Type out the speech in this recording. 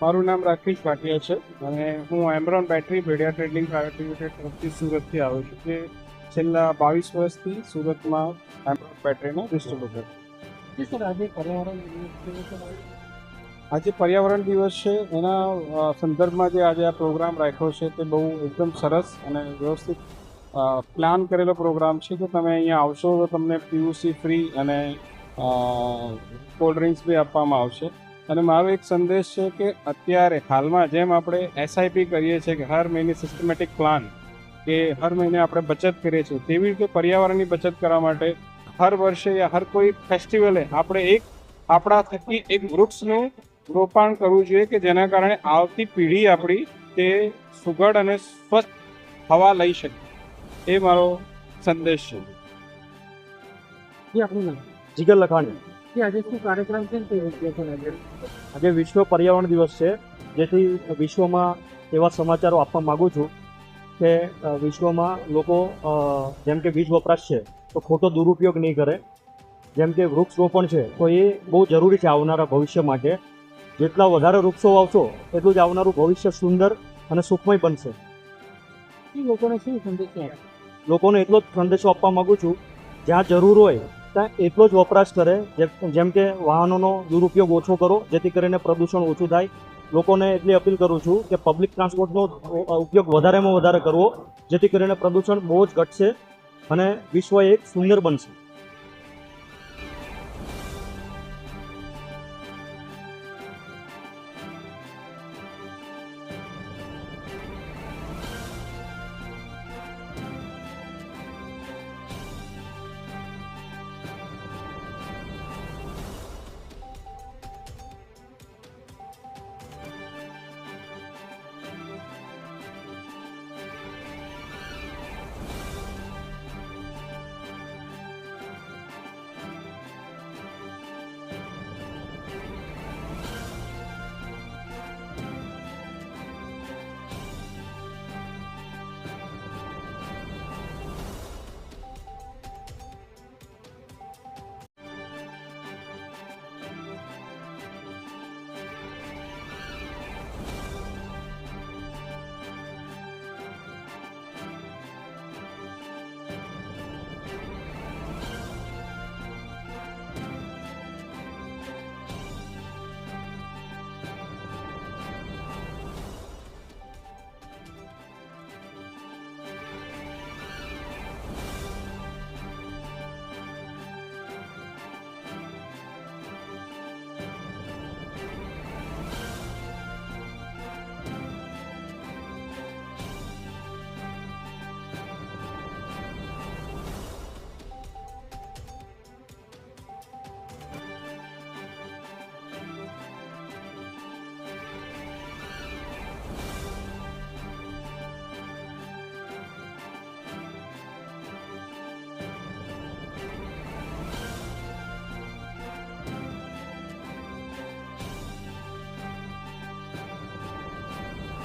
મારું નામ રાકેશ ભાટિયા છે અને હું Amaron battery Bhedia trading private limited તરફથી સુરતથી આવ્યો છું જે છેલ્લા બાવીસ વર્ષથી સુરતમાં એમરોન બેટરીનો ડિસ્ટ્રીબ્યુટર આજે પર્યાવરણ દિવસ છે આજે આજે પર્યાવરણ દિવસ છે. એના સંદર્ભમાં જે આજે આ પ્રોગ્રામ રાખ્યો છે તે બહુ એકદમ સરસ અને વ્યવસ્થિત પ્લાન કરેલો પ્રોગ્રામ છે. કે તમે અહીંયા આવશો તો તમને પીયુસી ફ્રી અને કોલ્ડ ડ્રિંક્સ બી આપવામાં આવશે. અને મારો એક સંદેશ છે કે અત્યારે હાલમાં જેમ આપણે એસઆઈપી કરીએ છીએ કે હર મહિને સિસ્ટમેટિક પ્લાન કે હર મહિને આપણે બચત કરીએ છીએ, તેવી રીતે પર્યાવરણની બચત કરવા માટે હર વર્ષે યા હર કોઈ ફેસ્ટિવલે આપણે એક આપણા થકી એક વૃક્ષનું રોપાણ કરવું જોઈએ કે જેના કારણે આવતી પેઢી આપણી તે સુઘડ અને સ્વસ્થ હવા લઈ શકે. એ મારો સંદેશ છે. જીગર લખાણી. આજે શું કાર્યક્રમ છે તે વિશે આજે? વિશ્વ પર્યાવરણ દિવસ છે. જેથી વિશ્વમાં એવા સમાચારો આપવા માગું છું કે વિશ્વમાં લોકો જેમ કે વીજ વપરાશ છે તો ખોટો દુરુપયોગ નહીં કરે. જેમ કે વૃક્ષ રોપણ છે તો એ બહુ જરૂરી છે આવનારા ભવિષ્ય માટે. જેટલા વધારે વૃક્ષો વાવશો એટલું જ આવનારું ભવિષ્ય સુંદર અને સુખમય બનશે. લોકોને શું સંદેશો લોકોને એટલો જ સંદેશો આપવા માગું છું. જ્યાં જરૂર હોય ત્યાં એટલો જ વપરાશ કરે, જેમ કે વાહનોનો દુરુપયોગ ઓછો કરો, જેથી કરીને પ્રદૂષણ ઓછું થાય. લોકોને એટલી અપીલ કરું છું કે પબ્લિક ટ્રાન્સપોર્ટનો ઉપયોગ વધારેમાં વધારે કરવો, જેથી કરીને પ્રદૂષણ બહુ જ ઘટશે અને વિશ્વ એક સુંદર બનશે.